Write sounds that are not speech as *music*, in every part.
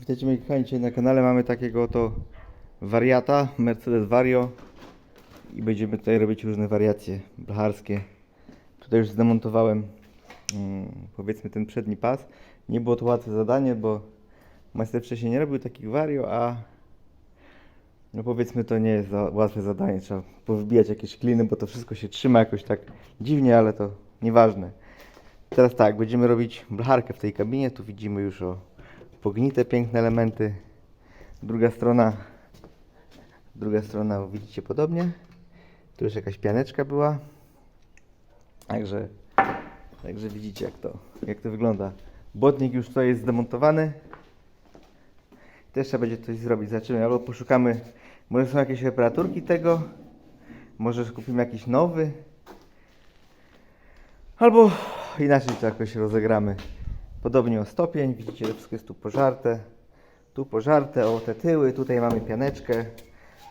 Witajcie moi kochani, na kanale mamy takiego oto wariata, Mercedes Vario i będziemy tutaj robić różne wariacje blacharskie. Tutaj już zdemontowałem mm, powiedzmy ten przedni pas. Nie było to łatwe zadanie, bo majster wcześniej nie robił takich Vario, a no powiedzmy to nie jest za łatwe zadanie. Trzeba powybijać jakieś kliny, bo to wszystko się trzyma jakoś tak dziwnie, ale to nieważne. Teraz tak, będziemy robić blacharkę w tej kabinie. Tu widzimy już o pognite piękne elementy. Druga strona, druga strona widzicie podobnie. Tu już jakaś pianeczka była. Także, także widzicie jak to, jak to wygląda. Błotnik już tutaj jest zdemontowany. Też trzeba będzie coś zrobić. Zaczynamy albo poszukamy, może są jakieś reparaturki tego, może kupimy jakiś nowy. Albo inaczej to jakoś rozegramy. Podobnie o stopień, widzicie, wszystko jest tu pożarte. Tu pożarte, o te tyły, tutaj mamy pianeczkę.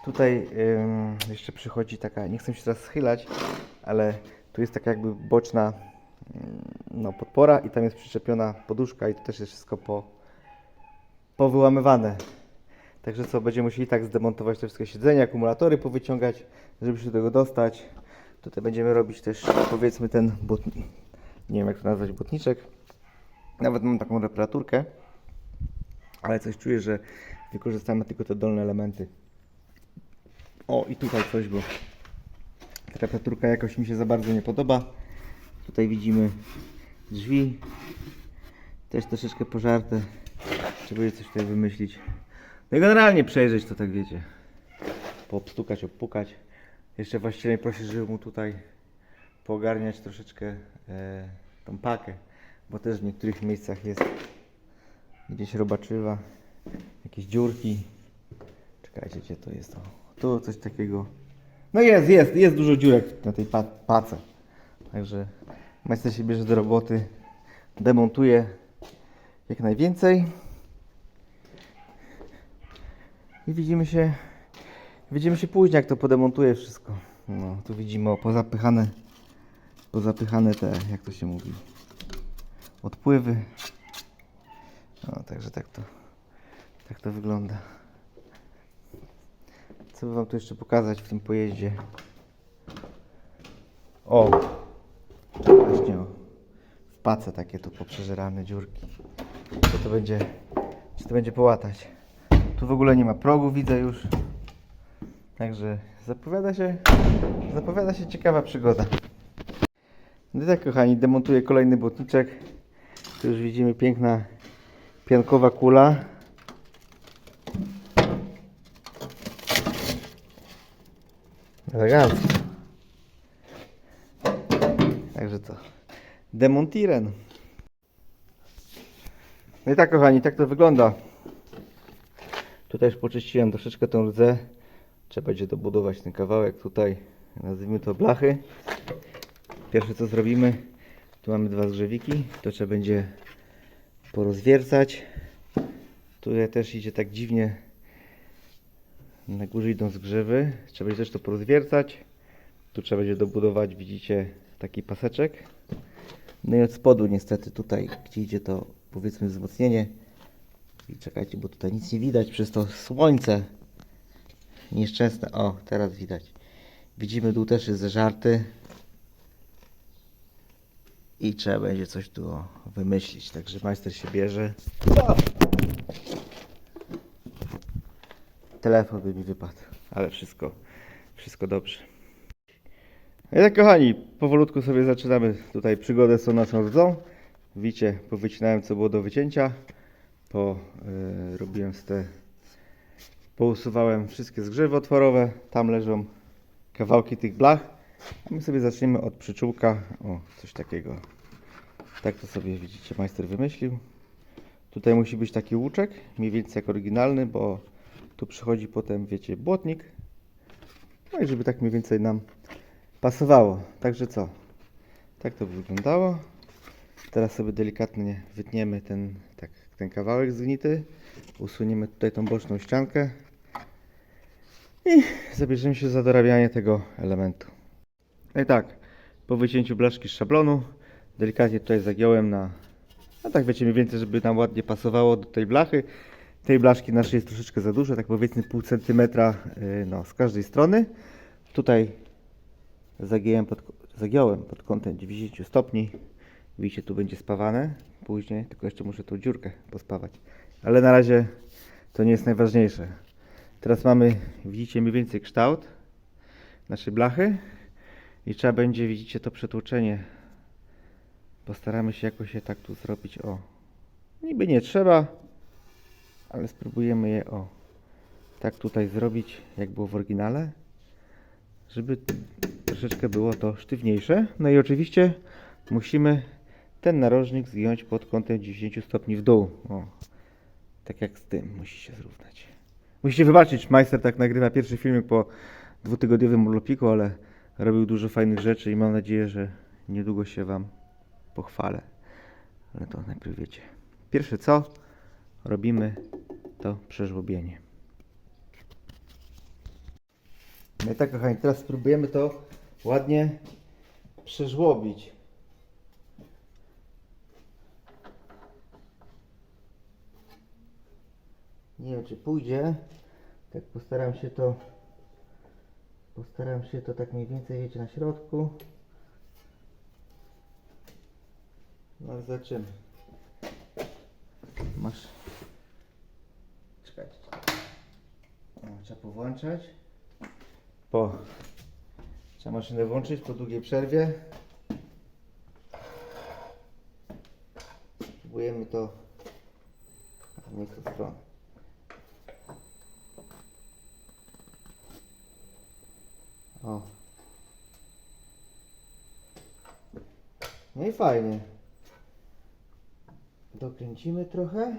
Tutaj ym, jeszcze przychodzi taka, nie chcę się teraz schylać, ale tu jest taka jakby boczna no, podpora i tam jest przyczepiona poduszka i to też jest wszystko po, powyłamywane. Także co, będziemy musieli tak zdemontować te wszystkie siedzenia, akumulatory powyciągać, żeby się do tego dostać. Tutaj będziemy robić też powiedzmy ten butnik, nie wiem jak to nazwać, butniczek. Nawet mam taką reparaturkę, ale coś czuję, że wykorzystamy tylko te dolne elementy. O i tutaj coś, ta reparaturka jakoś mi się za bardzo nie podoba. Tutaj widzimy drzwi, też troszeczkę pożarte. Trzeba będzie coś tutaj wymyślić. No i generalnie przejrzeć to tak wiecie. Poobstukać, obpukać. Jeszcze właściwie proszę, żeby mu tutaj poogarniać troszeczkę e, tą pakę, bo też w niektórych miejscach jest gdzieś robaczywa, jakieś dziurki. Czekajcie, gdzie to jest to? Tu coś takiego. No jest, jest, jest dużo dziurek na tej pa pace. Także majster się bierze do roboty, demontuje jak najwięcej. I widzimy się, widzimy się później, jak to podemontuje wszystko. No, tu widzimy o, pozapychane, pozapychane te, jak to się mówi, odpływy. No, także tak to, tak to wygląda. Co by Wam tu jeszcze pokazać w tym pojeździe? O! Właśnie o. W pace takie tu poprzeżerane dziurki. Co to będzie, czy to będzie połatać? Tu w ogóle nie ma progu, widzę już. Także zapowiada się, zapowiada się ciekawa przygoda. No tak kochani, demontuję kolejny błotniczek. Tu już widzimy piękna piankowa kula. Elegancko. Także to. Demontiren. No i tak kochani, tak to wygląda. Tutaj już poczyściłem troszeczkę tą rdzę. Trzeba będzie dobudować ten kawałek tutaj. Nazwijmy to blachy. Pierwsze co zrobimy, tu mamy dwa zgrzewiki. To trzeba będzie porozwiercać. Tutaj też idzie tak dziwnie. Na górze idą zgrzewy. Trzeba będzie też to porozwiercać. Tu trzeba będzie dobudować, widzicie, taki paseczek. No i od spodu niestety tutaj, gdzie idzie to powiedzmy wzmocnienie. I czekajcie, bo tutaj nic nie widać przez to słońce. Nieszczęsne. O, teraz widać. Widzimy, dół też jest zeżarty. I trzeba będzie coś tu wymyślić. Także majster się bierze. Telefon by mi wypadł, ale wszystko, wszystko dobrze. No i tak kochani, powolutku sobie zaczynamy tutaj przygodę z tą naszą rdzą. Widzicie, powycinałem co było do wycięcia. Po, y, robiłem te, pousuwałem wszystkie zgrzewy otworowe. Tam leżą kawałki tych blach. My sobie zaczniemy od przyczółka. O, coś takiego. Tak to sobie widzicie, majster wymyślił. Tutaj musi być taki łuczek, mniej więcej jak oryginalny, bo tu przychodzi potem, wiecie, błotnik. No i żeby tak mniej więcej nam pasowało. Także co? Tak to wyglądało. Teraz sobie delikatnie wytniemy ten, tak, ten kawałek zgnity. Usuniemy tutaj tą boczną ściankę. I zabierzemy się za dorabianie tego elementu. No i tak, po wycięciu blaszki z szablonu, delikatnie tutaj zagiąłem na, no tak wiecie mniej więcej, żeby nam ładnie pasowało do tej blachy. Tej blaszki naszej jest troszeczkę za dużo, tak powiedzmy pół centymetra yy, no, z każdej strony. Tutaj zagiąłem pod, zagiąłem pod kątem 90 stopni. Widzicie, tu będzie spawane później, tylko jeszcze muszę tą dziurkę pospawać. Ale na razie to nie jest najważniejsze. Teraz mamy, widzicie mniej więcej kształt naszej blachy i trzeba będzie, widzicie, to przetłoczenie. Postaramy się jakoś je tak tu zrobić, o. Niby nie trzeba, ale spróbujemy je, o, tak tutaj zrobić, jak było w oryginale, żeby troszeczkę było to sztywniejsze. No i oczywiście musimy ten narożnik zgiąć pod kątem 90 stopni w dół. O, tak jak z tym musi się zrównać. Musicie wybaczyć, majster tak nagrywa pierwszy filmik po dwutygodniowym urlopiku, ale robił dużo fajnych rzeczy i mam nadzieję, że niedługo się Wam pochwalę. Ale to najpierw wiecie. Pierwsze co robimy to przeżłobienie. No i tak kochani, teraz spróbujemy to ładnie przeżłobić. Nie wiem czy pójdzie. Tak postaram się to postaram się to tak mniej więcej wiecie na środku. No ale zobaczymy. Masz. Czekajcie. O, trzeba powłączać. Po. Trzeba maszynę włączyć po długiej przerwie. Spróbujemy to w tą stronę. O. No i fajnie. Dokręcimy trochę.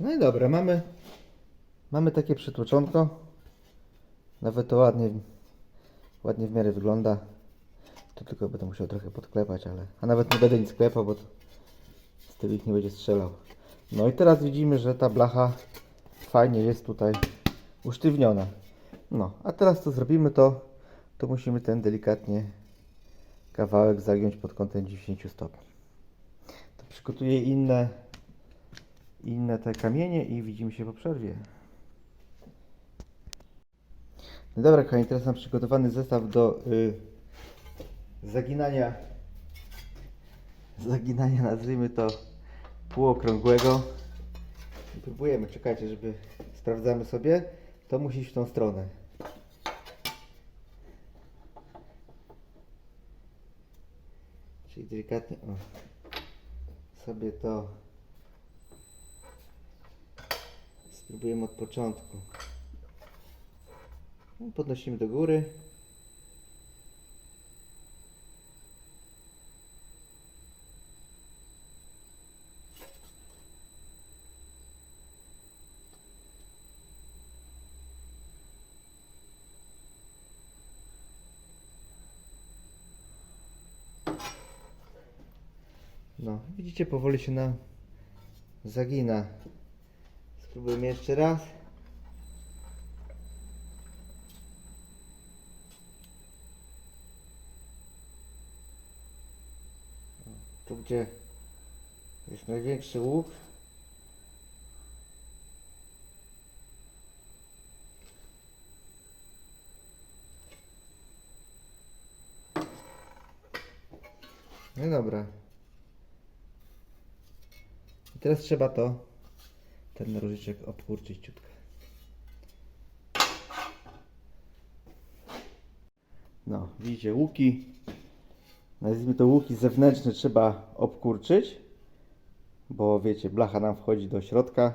No i dobra, mamy mamy takie przytłoczonko. Nawet to ładnie ładnie w miarę wygląda. To tylko będę musiał trochę podklepać, ale a nawet nie będę nic klepał, bo z tyłu ich nie będzie strzelał. No i teraz widzimy, że ta blacha fajnie jest tutaj usztywniona. No, a teraz co zrobimy to, to musimy ten delikatnie kawałek zagiąć pod kątem 90 stopni. To przygotuję inne inne te kamienie i widzimy się po przerwie. No dobra, kochani, teraz mam przygotowany zestaw do y, zaginania zaginania, nazwijmy to półokrągłego. I próbujemy, czekajcie, żeby sprawdzamy sobie. To musi iść w tą stronę. Czyli delikatnie o, sobie to spróbujemy od początku. No, Podnosimy do góry. No, widzicie, powoli się nam zagina. Spróbujemy jeszcze raz. Tu, gdzie jest największy łuk. No dobra. Teraz trzeba to, ten nożyczek obkurczyć ciutkę. No, widzicie, łuki, nazwijmy to łuki zewnętrzne trzeba obkurczyć, bo wiecie, blacha nam wchodzi do środka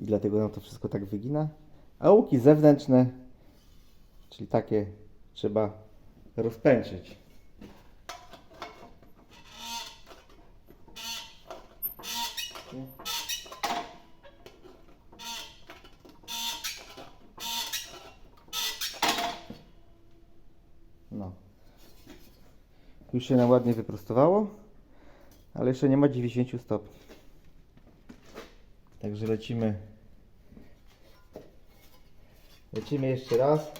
i dlatego nam to wszystko tak wygina. A łuki zewnętrzne, czyli takie, trzeba rozpęczyć. No. Już się nam ładnie wyprostowało, ale jeszcze nie ma 90 stopni. Także lecimy Lecimy jeszcze raz.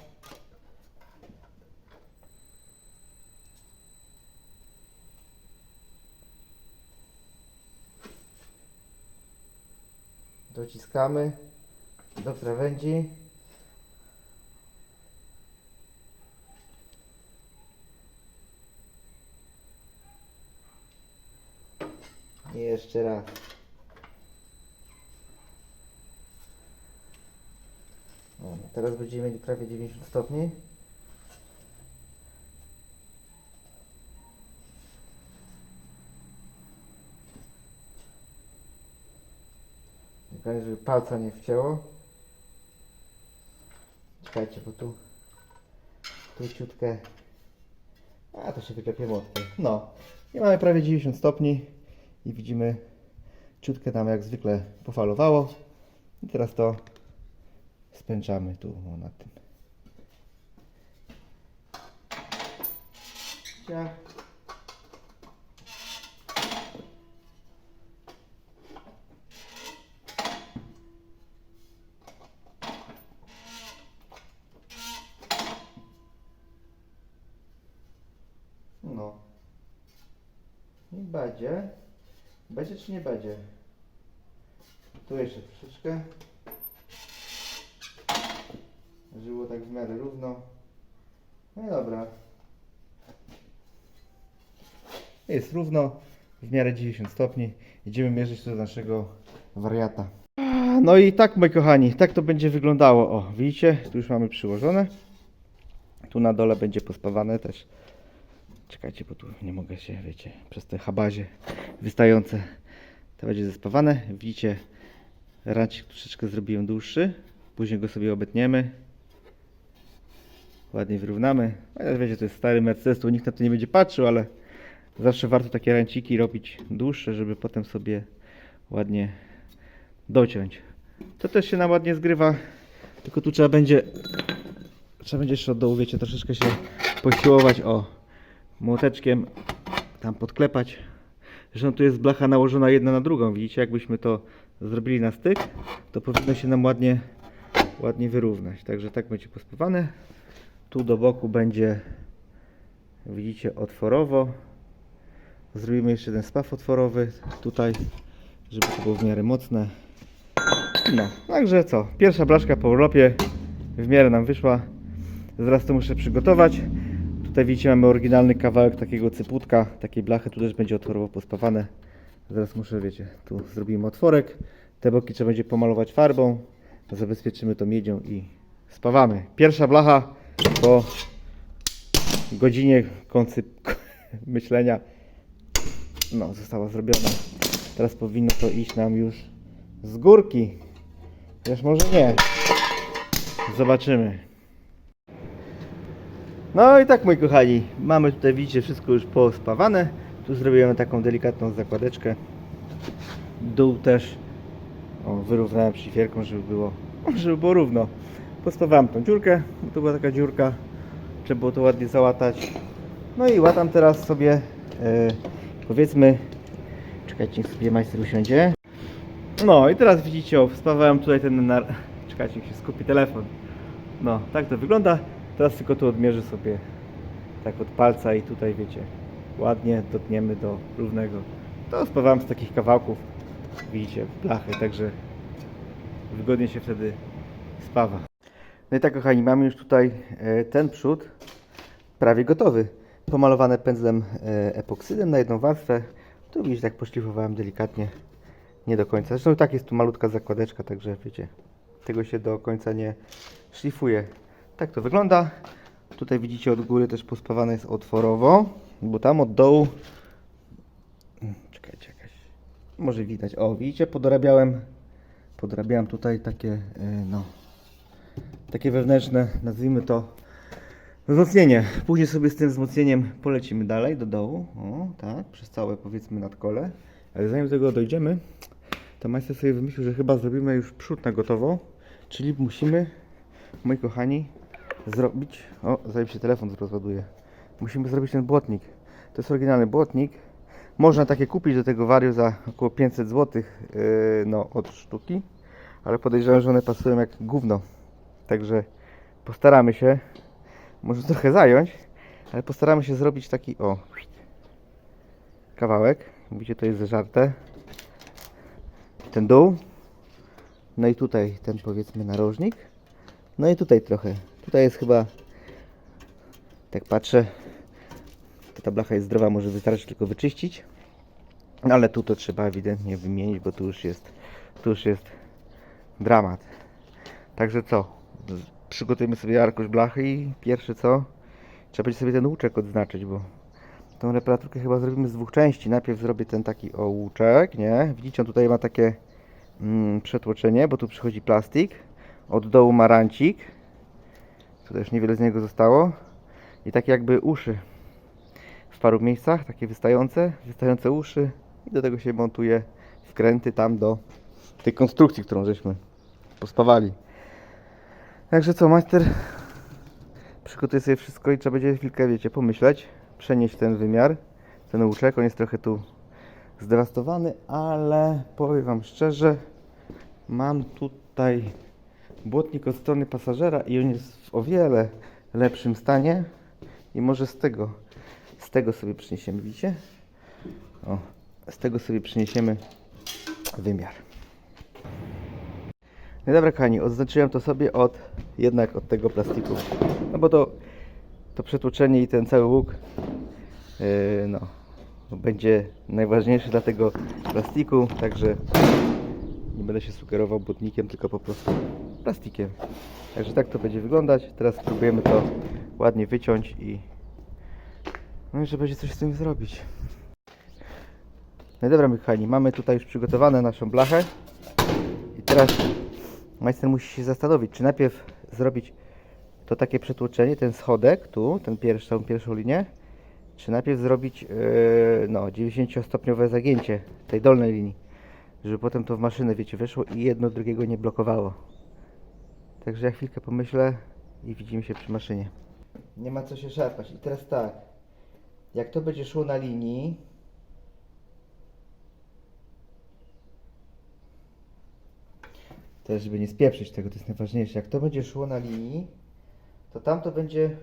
Dociskamy do krawędzi. I jeszcze raz. O, teraz będziemy mieli prawie 90 stopni. Tylko żeby palca nie wcięło. Czekajcie, bo tu tu ciutkę a to się wyklepie młotkiem. No i mamy prawie 90 stopni i widzimy ciutkę tam jak zwykle pofalowało i teraz to spęczamy tu o, na tym. Ciach. No. I będzie. Będzie czy nie będzie? Tu jeszcze troszeczkę. Żyło tak w miarę równo. No i dobra. Jest równo, w miarę 90 stopni. Idziemy mierzyć do naszego wariata. No i tak, moi kochani, tak to będzie wyglądało. O, widzicie? Tu już mamy przyłożone. Tu na dole będzie pospawane też. Czekajcie, bo tu nie mogę się, wiecie, przez te habazie wystające. To będzie zespawane. Widzicie, rancik troszeczkę zrobiłem dłuższy. Później go sobie obetniemy. Ładnie wyrównamy. Ale wiecie, to jest stary Mercedes, tu nikt na to nie będzie patrzył, ale zawsze warto takie ranciki robić dłuższe, żeby potem sobie ładnie dociąć. To też się nam ładnie zgrywa, tylko tu trzeba będzie trzeba będzie jeszcze od dołu, wiecie, troszeczkę się posiłować, o, młoteczkiem tam podklepać. Zresztą tu jest blacha nałożona jedna na drugą, widzicie, jakbyśmy to zrobili na styk, to powinno się nam ładnie, ładnie wyrównać. Także tak będzie pospawane. Tu do boku będzie, widzicie, otworowo. Zrobimy jeszcze ten spaw otworowy tutaj, żeby to było w miarę mocne. No, także co, pierwsza blaszka po urlopie w miarę nam wyszła. Zaraz to muszę przygotować. Tutaj widzicie mamy oryginalny kawałek takiego cyputka, takiej blachy, tu też będzie otworowo pospawane. Zaraz muszę, wiecie, tu zrobimy otworek. Te boki trzeba będzie pomalować farbą. Zabezpieczymy to miedzią i spawamy. Pierwsza blacha po godzinie koncyp- *laughs* myślenia no, została zrobiona. Teraz powinno to iść nam już z górki. Chociaż może nie. Zobaczymy. No i tak moi kochani, mamy tutaj widzicie wszystko już pospawane. Tu zrobiłem taką delikatną zakładeczkę. Dół też o, wyrównałem szlifierką, żeby było, *laughs* żeby było równo. Pospawałem tą dziurkę, to była taka dziurka. Trzeba było to ładnie załatać. No i łatam teraz sobie e, powiedzmy czekajcie, niech sobie majster usiądzie. No i teraz widzicie, o, spawałem tutaj ten na... Czekajcie, niech się skupi telefon. No, tak to wygląda. Teraz tylko tu odmierzę sobie tak od palca i tutaj wiecie, ładnie dotniemy do równego. To spawałem z takich kawałków, widzicie, blachy, także wygodnie się wtedy spawa. No i tak kochani, mamy już tutaj e, ten przód prawie gotowy. Pomalowane pędzlem e, epoksydem na jedną warstwę. Tu widzisz, tak poszlifowałem delikatnie, nie do końca. Zresztą tak jest tu malutka zakładeczka, także wiecie, tego się do końca nie szlifuje. Tak to wygląda. Tutaj widzicie od góry też pospawane jest otworowo, bo tam od dołu. Mm, Czekajcie, jakaś. Może widać. O, widzicie, podorabiałem. Podorabiałem tutaj takie, yy, no, takie wewnętrzne, nazwijmy to wzmocnienie. Później sobie z tym wzmocnieniem polecimy dalej do dołu. O, tak, przez całe powiedzmy nadkole. Ale zanim do tego dojdziemy, to majster sobie wymyślił, że chyba zrobimy już przód na gotowo. Czyli musimy, moi kochani, zrobić. O, zanim się telefon rozładuje. Musimy zrobić ten błotnik. To jest oryginalny błotnik. Można takie kupić do tego wariu za około 500 zł yy, no, od sztuki. Ale podejrzewam, że one pasują jak gówno. Także postaramy się, może trochę zająć, ale postaramy się zrobić taki, o, kawałek. Widzicie, to jest zeżarte. Ten dół. No i tutaj ten powiedzmy narożnik. No i tutaj trochę. Tutaj jest chyba, tak patrzę, ta blacha jest zdrowa, może wystarczy tylko wyczyścić. No ale tu to trzeba ewidentnie wymienić, bo tu już jest, tu już jest dramat. Także co? Przygotujemy sobie jarkość blachy i pierwsze co? Trzeba będzie sobie ten łuczek odznaczyć, bo tą reparaturkę chyba zrobimy z dwóch części. Najpierw zrobię ten taki o łuczek, nie? Widzicie, on tutaj ma takie mm, przetłoczenie, bo tu przychodzi plastik. Od dołu ma rancik. Tutaj już niewiele z niego zostało. I takie jakby uszy w paru miejscach, takie wystające, wystające uszy. I do tego się montuje wkręty tam do tej konstrukcji, którą żeśmy pospawali. Także co, majster przygotuje sobie wszystko i trzeba będzie chwilkę, wiecie, pomyśleć, przenieść ten wymiar, ten łuczek, on jest trochę tu zdewastowany, ale powiem Wam szczerze, mam tutaj błotnik od strony pasażera i on jest w o wiele lepszym stanie i może z tego, z tego sobie przyniesiemy, widzicie? O, z tego sobie przyniesiemy wymiar. No dobra kochani, odznaczyłem to sobie od jednak od tego plastiku. No bo to, to przetłoczenie i ten cały łuk yy, no, będzie najważniejszy dla tego plastiku, także nie będę się sugerował błotnikiem, tylko po prostu plastikiem. Także tak to będzie wyglądać. Teraz spróbujemy to ładnie wyciąć i no i że będzie coś z tym zrobić. No i dobra, kochani, mamy tutaj już przygotowane naszą blachę i teraz majster musi się zastanowić, czy najpierw zrobić to takie przetłoczenie, ten schodek tu, ten pierwszy, tą pierwszą linię, czy najpierw zrobić yy, no, 90-stopniowe zagięcie tej dolnej linii, żeby potem to w maszynę, wiecie, weszło i jedno drugiego nie blokowało. Także ja chwilkę pomyślę i widzimy się przy maszynie. Nie ma co się szarpać. I teraz tak, jak to będzie szło na linii, też żeby nie spieprzyć tego, to jest najważniejsze. Jak to będzie szło na linii, to tam to będzie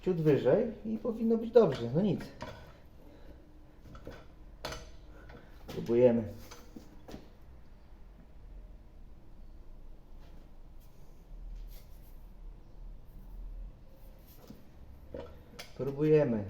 ciut wyżej i powinno być dobrze. No nic. Próbujemy. Próbujemy.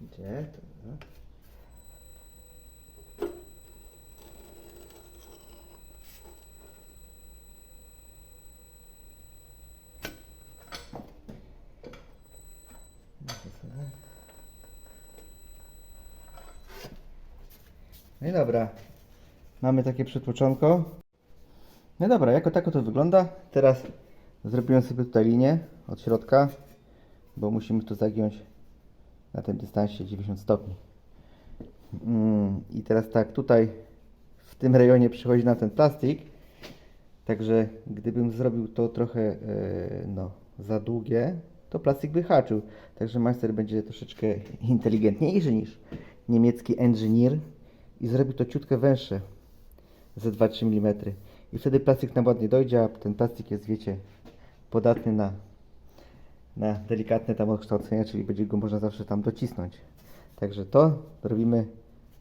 Gdzie? Dobra. No i dobra. Mamy takie przetłoczonko. No dobra, jako tako to wygląda. Teraz zrobiłem sobie tutaj linię od środka, bo musimy to zagiąć na tym dystansie 90 stopni. Mm, I teraz tak, tutaj w tym rejonie przychodzi na ten plastik. Także gdybym zrobił to trochę e, no, za długie, to plastik by haczył. Także majster będzie troszeczkę inteligentniejszy niż niemiecki engineer i zrobił to ciutkę węższe ze 2-3 mm. I wtedy plastik nam ładnie dojdzie, a ten plastik jest, wiecie, podatny na na delikatne tam odkształcenia, czyli będzie go można zawsze tam docisnąć. Także to robimy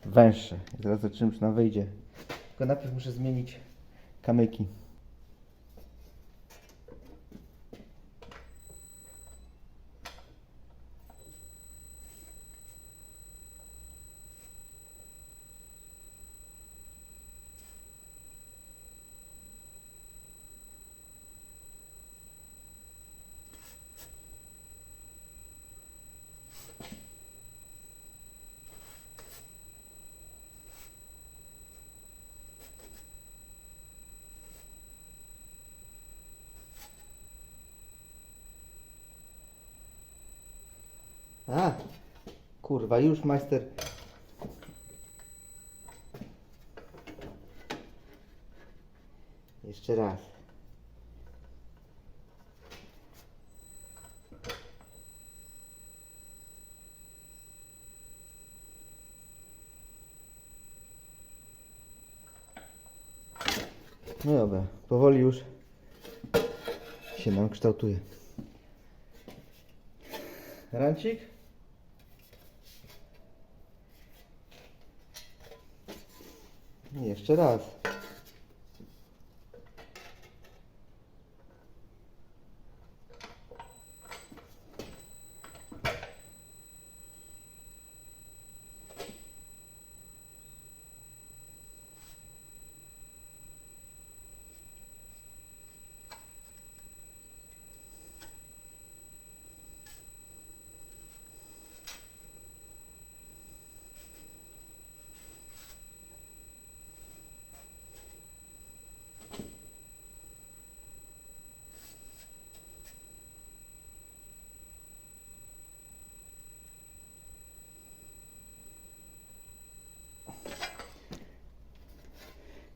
węższe. Zaraz zobaczymy, czy nam wyjdzie. Tylko najpierw muszę zmienić kamyki. A, kurwa, już majster. Jeszcze raz. No dobra, powoli już się nam kształtuje. Rancik? Jeszcze raz.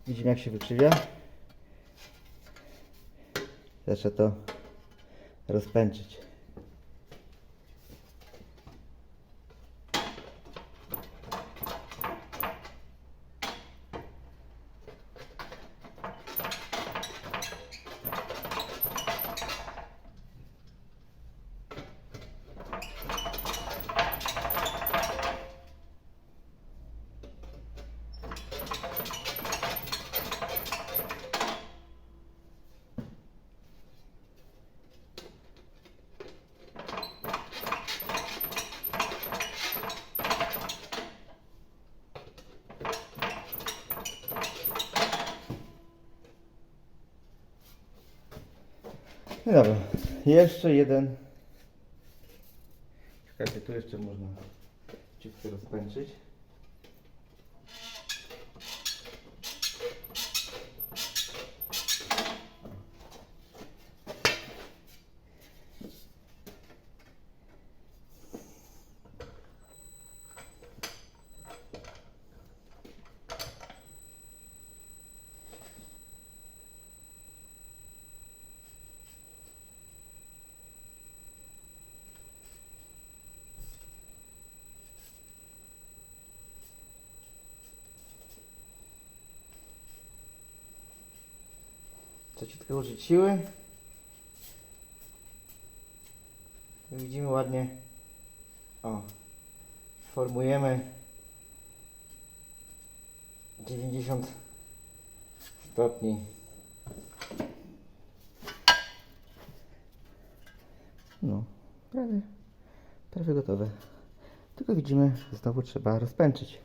Widzimy jak się wykrzywia. Zacznę to rozpęczyć. No dobra, jeszcze jeden. Czekajcie, tu jeszcze można ciutko rozpęczyć. Trzeba ciutko użyć siły. Widzimy ładnie. O. Formujemy 90 stopni. No, prawie, prawie gotowe. Tylko widzimy, znowu trzeba rozpęczyć.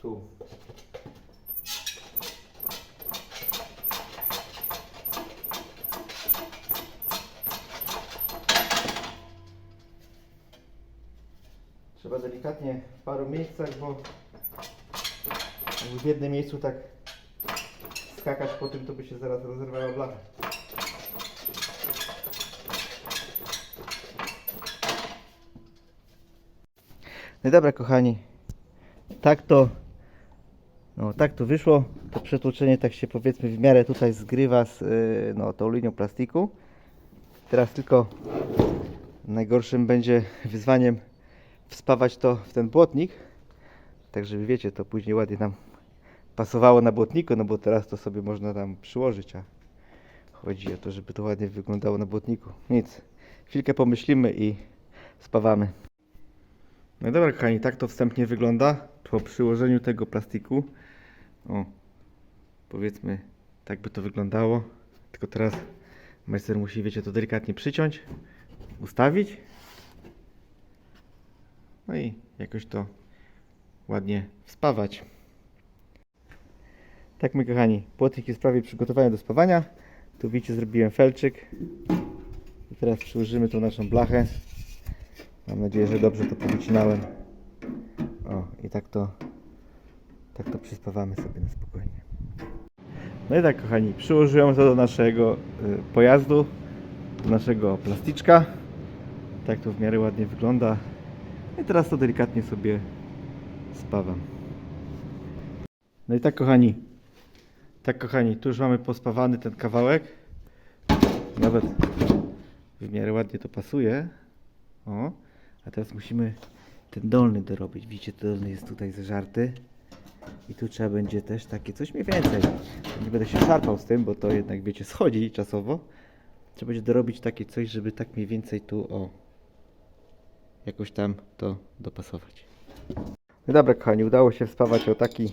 Tu. Trzeba delikatnie w paru miejscach, bo w jednym miejscu tak skakać po tym, to by się zaraz rozerwała blacha. No dobra kochani, tak to no tak to wyszło. To przetłoczenie tak się powiedzmy w miarę tutaj zgrywa z yy, no, tą linią plastiku. Teraz tylko najgorszym będzie wyzwaniem wspawać to w ten błotnik. Tak żeby wiecie, to później ładnie nam pasowało na błotniku, no bo teraz to sobie można tam przyłożyć, a chodzi o to, żeby to ładnie wyglądało na błotniku. Nic. Chwilkę pomyślimy i spawamy. No dobra kochani, tak to wstępnie wygląda po przyłożeniu tego plastiku. O, powiedzmy, tak by to wyglądało. Tylko teraz majster musi, wiecie, to delikatnie przyciąć, ustawić. No i jakoś to ładnie wspawać. Tak, moi kochani, płotnik jest prawie przygotowany do spawania. Tu widzicie, zrobiłem felczyk. I teraz przyłożymy tą naszą blachę. Mam nadzieję, że dobrze to powycinałem. O, i tak to, tak to przyspawamy sobie na spokojnie. No i tak, kochani, przyłożyłem to do naszego y, pojazdu, do naszego plasticzka. Tak to w miarę ładnie wygląda. I teraz to delikatnie sobie spawam. No i tak, kochani, tak, kochani, tu już mamy pospawany ten kawałek. Nawet w miarę ładnie to pasuje. O, a teraz musimy ten dolny dorobić. Widzicie, dolny jest tutaj zażarty. I tu trzeba będzie też takie coś mniej więcej. Nie będę się szarpał z tym, bo to jednak, wiecie, schodzi czasowo. Trzeba będzie dorobić takie coś, żeby tak mniej więcej tu, o, jakoś tam to dopasować. No dobra, kochani, udało się spawać o taki,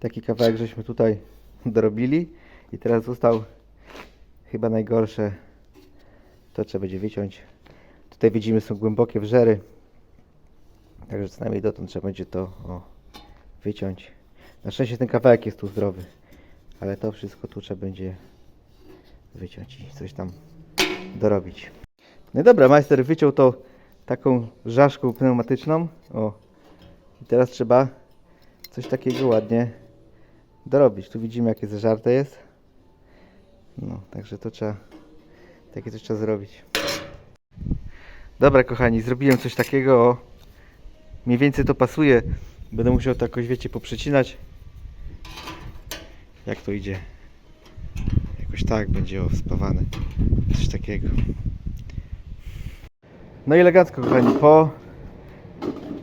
taki kawałek, żeśmy tutaj *laughs* dorobili. I teraz został chyba najgorsze. To trzeba będzie wyciąć. Tutaj widzimy, są głębokie wrzery. Także co najmniej dotąd trzeba będzie to o, wyciąć. Na szczęście ten kawałek jest tu zdrowy. Ale to wszystko tu trzeba będzie wyciąć i coś tam dorobić. No dobra, majster wyciął to taką żaszką pneumatyczną. O. I teraz trzeba coś takiego ładnie dorobić. Tu widzimy jakie zażarte jest. No, także to trzeba takie coś trzeba zrobić. Dobra kochani, zrobiłem coś takiego. O. Mniej więcej to pasuje. Będę musiał to jakoś wiecie poprzecinać. Jak to idzie? Jakoś tak będzie o, spawane. Coś takiego. No i elegancko kochani, po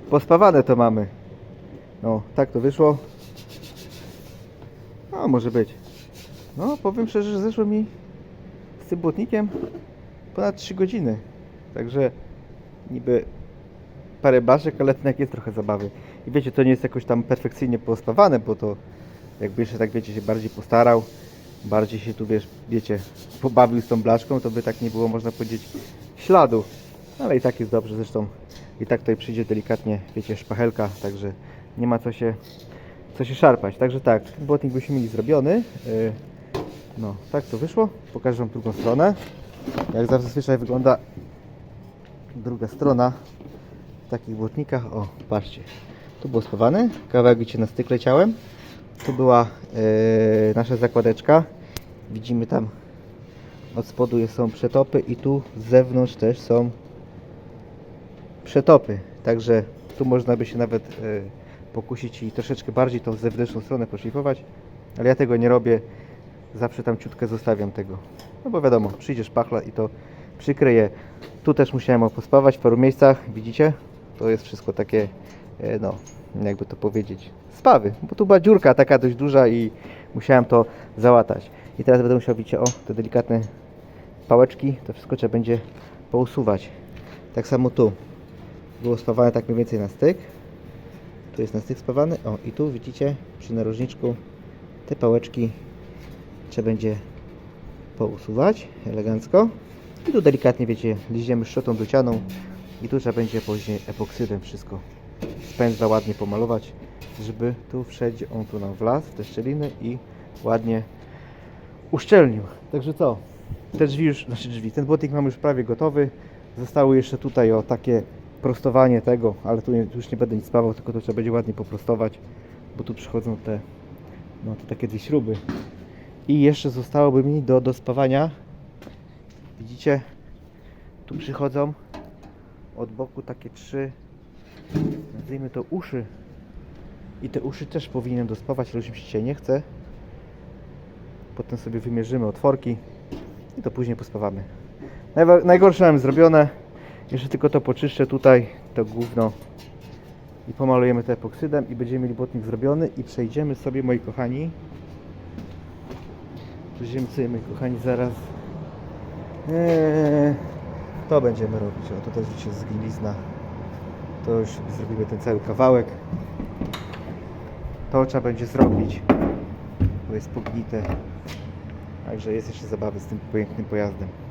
pospawane to mamy. No, tak to wyszło. No, może być. No, powiem szczerze, że zeszło mi z tym błotnikiem ponad 3 godziny. Także niby parę baszek, ale jednak jest trochę zabawy. I wiecie, to nie jest jakoś tam perfekcyjnie pospawane, bo to jakby jeszcze tak wiecie się bardziej postarał, bardziej się tu wiesz, wiecie, pobawił z tą blaszką, to by tak nie było można powiedzieć śladu. Ale i tak jest dobrze, zresztą i tak tutaj przyjdzie delikatnie, wiecie, szpachelka, także nie ma co się, co się szarpać. Także tak, błotnik byśmy mieli zrobiony. Yy, no, tak to wyszło. Pokażę Wam drugą stronę. Jak zazwyczaj wygląda druga strona w takich błotnikach. O, patrzcie. Tu było spawane, kawałek widzicie na styk leciałem. Tu była yy, nasza zakładeczka. Widzimy tam od spodu są przetopy i tu z zewnątrz też są przetopy. Także tu można by się nawet yy, pokusić i troszeczkę bardziej tą zewnętrzną stronę poszlifować. Ale ja tego nie robię. Zawsze tam ciutkę zostawiam tego. No bo wiadomo, przyjdzie szpachla i to przykryje. Tu też musiałem pospawać w paru miejscach. Widzicie? To jest wszystko takie, e, no, jakby to powiedzieć, spawy. Bo tu była dziurka taka dość duża i musiałem to załatać. I teraz będę musiał, widzicie, o, te delikatne pałeczki, to wszystko trzeba będzie pousuwać. Tak samo tu. Było spawane tak mniej więcej na styk. Tu jest na styk spawany. O, i tu widzicie, przy narożniczku te pałeczki trzeba będzie pousuwać elegancko. I tu delikatnie, wiecie, liźniemy szczotą drucianą i tu trzeba będzie później epoksydem wszystko z ładnie pomalować, żeby tu wszędzie on tu nam wlazł te szczeliny i ładnie uszczelnił. Także co? Te drzwi już, znaczy drzwi, ten błotnik mamy już prawie gotowy. Zostało jeszcze tutaj o takie prostowanie tego, ale tu, już nie będę nic spawał, tylko to trzeba będzie ładnie poprostować, bo tu przychodzą te, no te takie dwie śruby. I jeszcze zostałoby mi do, do spawania, widzicie, tu przychodzą od boku takie trzy, nazwijmy to uszy. I te uszy też powinienem dospawać, ale już mi się nie chce. Potem sobie wymierzymy otworki i to później pospawamy. Najgorsze mam zrobione. Jeszcze tylko to poczyszczę tutaj, to gówno. I pomalujemy to epoksydem i będziemy mieli błotnik zrobiony i przejdziemy sobie, moi kochani. Przejdziemy sobie, moi kochani, zaraz. Eee, to będziemy robić. O, to też widzicie zgnilizna. To już zrobimy ten cały kawałek. To trzeba będzie zrobić, bo jest pognite. Także jest jeszcze zabawy z tym pięknym pojazdem.